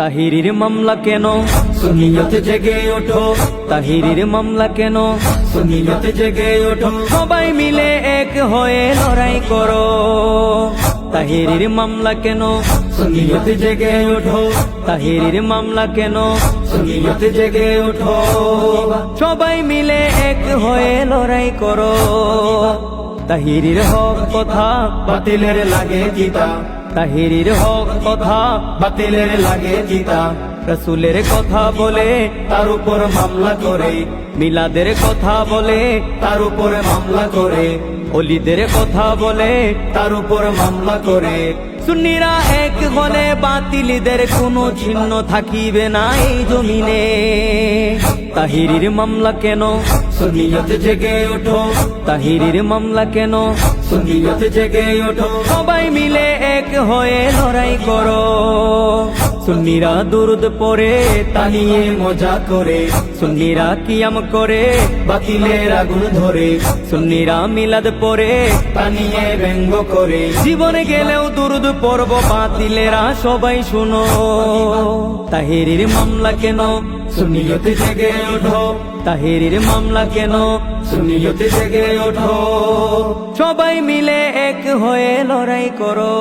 তাহিরির মামলা কেন? সুনিয়ত জেগে ওঠো। তাহিরির মামলা কেন? সুনিয়ত জেগে ওঠো। সবাই মিলে এক হয়ে লড়াই করো। তাহিরির মামলা কেন? সুনিয়ত জেগে ওঠো। তাহিরির মামলা কেন? সুনিয়ত জেগে ওঠো। সবাই মিলে এক হয়ে লড়াই করো। তাহিরির হক কথা বাতিলের লাগে জিতা তাহিরির হক কথা বাতিলের লাগে জিতা রসুলের কথা বলে তার উপর মামলা করে। মিলাদের কথা বলে তার উপর মামলা করে। অলিদের কথা বলে তার উপর মামলা করে। সুন্নিরা এক হলে বাতিলিদের কোনো চিহ্ন থাকিবে না এই জমিনে। তাহিরির মামলা কেন? সুনিয়ত জেগে ওঠো। তাহিরির মামলা কেন? সুনিয়ত জেগে ওঠো। সবাই মিলে এক হয়ে লড়াই করো। সুন্নিরা দুরুদ পরে তা নিয়ে মজা করে। সুন্নিরা কিয়াম করে বাতিলের আগুন ধরে। সুন্নিরা মিলাদ পরে তা নিয়ে ব্যঙ্গ করে। জীবনে গেলেও দুরুদ পর্ব বাতিলেরা সবাই শুনো। তাহিরির মামলা কেন? সুনিয়ত জেগে ওঠো। তাহেরির মামলা কেন? সুনিয়তে জেগে ওঠো। সবাই মিলে এক হয়ে লড়াই করো।